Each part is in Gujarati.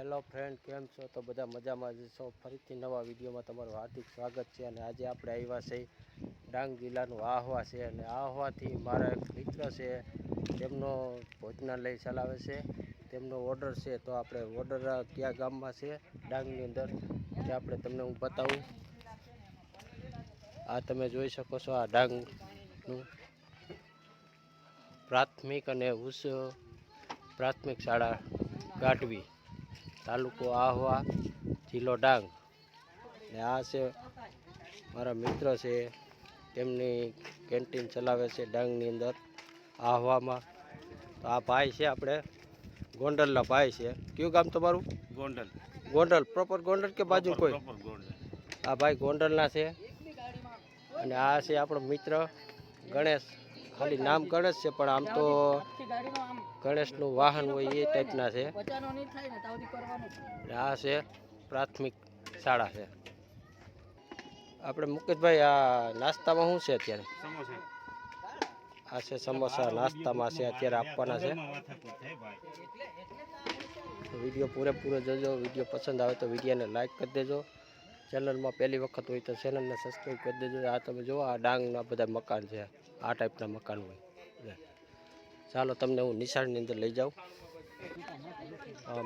હેલો ફ્રેન્ડ કેમ છો? તો બધા મજામાં જ છો. ફરીથી નવા વિડીયોમાં તમારું હાર્દિક સ્વાગત છે અને આજે આપણે આવ્યા છે ડાંગ જિલ્લાનું આહવા છે અને આહવાથી મારા એક મિત્ર છે, તેમનો ભોજનાલય ચલાવે છે. તેમનો ઓર્ડર છે, તો આપણે ઓર્ડર કયા ગામમાં છે, ડાંગની અંદર? તે આપણે તમને હું બતાવું. આ તમે જોઈ શકો છો આ ડાંગનું પ્રાથમિક અને ઉચ્ચ પ્રાથમિક શાળા ગાઢવી. તાલુકો આહવા જિલ્લો ડાંગ. ને આ છે મારા મિત્ર છે તેમની કેન્ટીન ચલાવે છે ડાંગની અંદર આહવામાં. તો આ ભાઈ છે આપણે ગોંડલના ભાઈ છે. કયું ગામ તમારું? ગોંડલ. ગોંડલ પ્રોપર ગોંડલ કે બાજુ કોઈ? આ ભાઈ ગોંડલના છે. અને આ છે આપણો મિત્ર ગણેશ. ખાલી નામ ગણેશ છે પણ આમ તો ગણેશનું વાહન હોય એ ટાઈપના છે. આ છે પ્રાથમિક શાળા છે. આપણે મુકેશભાઈ આ નાસ્તામાં શું છે અત્યારે? આ છે સમોસા નાસ્તામાં છે અત્યારે આપવાના છે. વીડિયો પૂરેપૂરો જોજો વીડિયો પસંદ આવે તો વિડીયોને લાઈક કરી દેજો. ચેનલમાં પહેલી વખત હોય તો ચેનલને સબસ્ક્રાઈબ કરી દેજો. આ તમે જુઓ આ ડાંગના બધા મકાન છે. આ ટાઈપના મકાન હોય. ચાલો તમને હું નિશાળની અંદર લઈ જાઉં.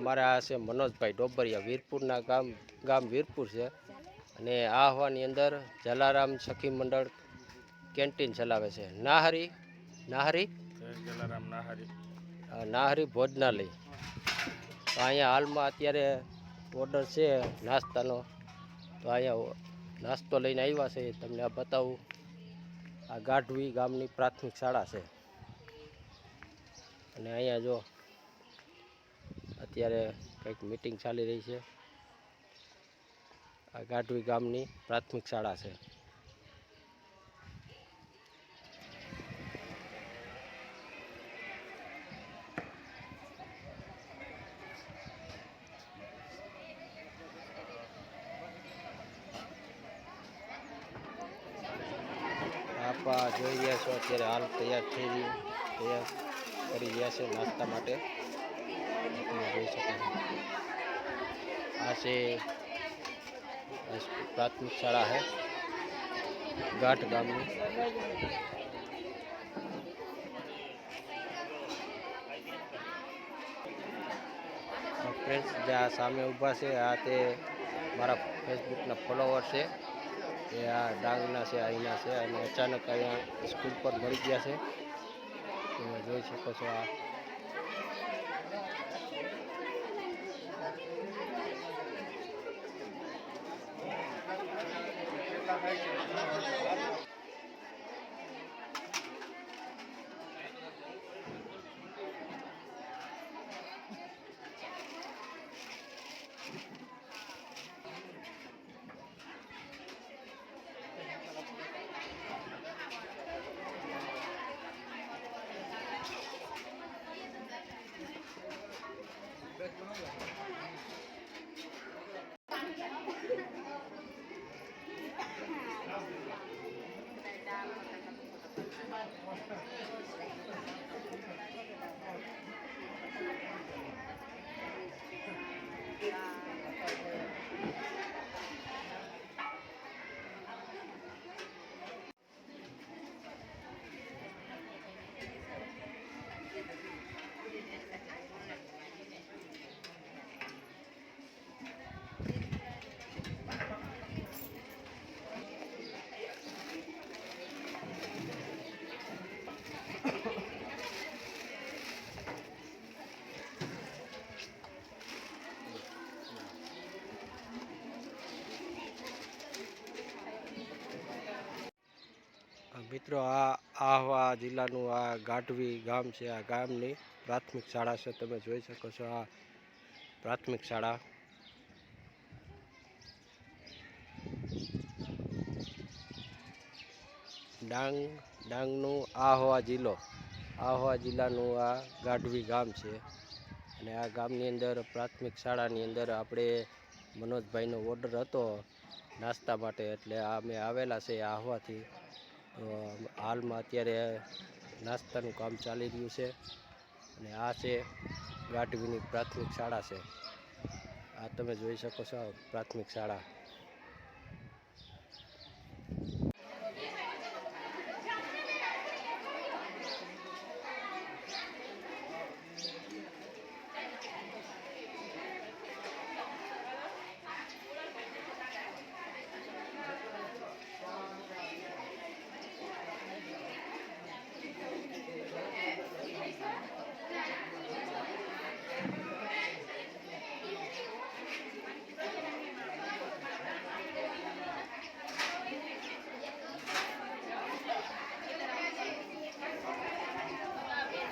મારે આ છે મનોજભાઈ ડોબરિયા વીરપુરના ગામ ગામ વીરપુર છે. અને આ હવાની અંદર જલારામ સખી મંડળ કેન્ટીન ચલાવે છે. નાહરી નાહરી? જલારામ નાહારી. નાહરી ભોજનાલય. અહીંયા હાલમાં અત્યારે ઓર્ડર છે નાસ્તાનો. તો અહીંયા નાસ્તો લઈને આવ્યા છે. તમને આ બતાવું. આ ગાઢવી ગામની પ્રાથમિક શાળા છે. અને અહીંયા જો, અત્યારે કંઈક મિટિંગ ચાલી રહી છે. આ ગાઢવી ગામની પ્રાથમિક શાળા છે. આપા જોઈ રહ્યા છો, અત્યારે હાલ તૈયાર થઈ રહ્યું, તૈયાર કરી રહ્યા છે નાસ્તા માટે. જોઈ શકો આ છે પ્રાથમિક શાળા છે ગાંઠ ગામની. ફ્રેન્ડ્સ જે આ સામે ઊભા છે, આ તે મારા ફેસબુકના ફોલોવર છે. એ આ ડાંગના છે અહીંના છે અને અચાનક અહીંયા સ્કૂલ પર મળી ગયા છે. તમે જોઈ શકો છો આ. આ મિત્રો, આ આહવા જિલ્લાનું આ ગાઢવી ગામ છે. આ ગામની પ્રાથમિક શાળા છે. તમે જોઈ શકો છો આ પ્રાથમિક શાળા. ડાંગ, ડાંગનું આહવા જિલ્લો. આહવા જિલ્લાનું આ ગાઢવી ગામ છે. અને આ ગામની અંદર, પ્રાથમિક શાળાની અંદર આપણે મનોજભાઈનો ઓર્ડર હતો નાસ્તા માટે. એટલે આ અમે આવેલા છે આહવાથી. હાલમાં અત્યારે નાસ્તાનું કામ ચાલી રહ્યું છે અને આ છે ગાઢવીની પ્રાથમિક શાળા છે. આ તમે જોઈ શકો છો પ્રાથમિક શાળા.